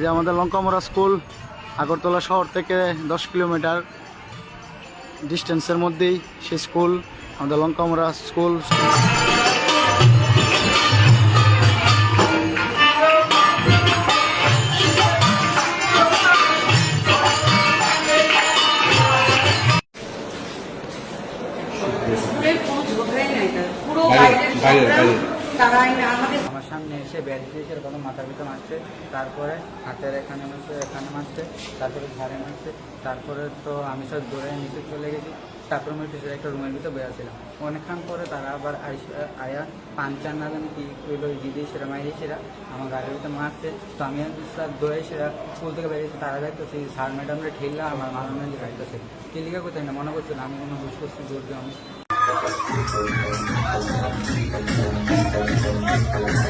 যে আমাদের লঙ্কামরা স্কুল, আগরতলা শহর থেকে দশ কিলোমিটার ডিস্টেন্সের মধ্যেই সে স্কুল, আমাদের লঙ্কামরা স্কুল। তারাই না আমাদের আমার সামনে এসে ব্যাট দিয়ে সেরকম মাথার ভিতর মারছে তারপরে হাতের এখানে মারছে এখানে মারছে তারপরে ঘাড়ে মারছে তারপরে তো আমি সব দৌড়ে নিচে চলে গেছি। তারপরে আমি পিছনে একটা রুমের ভিতরে বেড়াছিলাম অনেকক্ষণ পরে তারা আবার আয়া পাঞ্চার না জানি কি করল দিদি সেরা মাইরে সেরা আমার গাড়ির ভিতরে মারছে। তো আমি স্যার দৌড়ে সেরা স্কুল থেকে বেরিয়েছি তারা যাইতো সেই স্যার ম্যাডামরা ঠেললা আমার মারানো গাড়িতেছে টেলিকা কোথায় না মনে করছিল আমি কোনো বুঝ করছি দৌড় দিয়ে আমি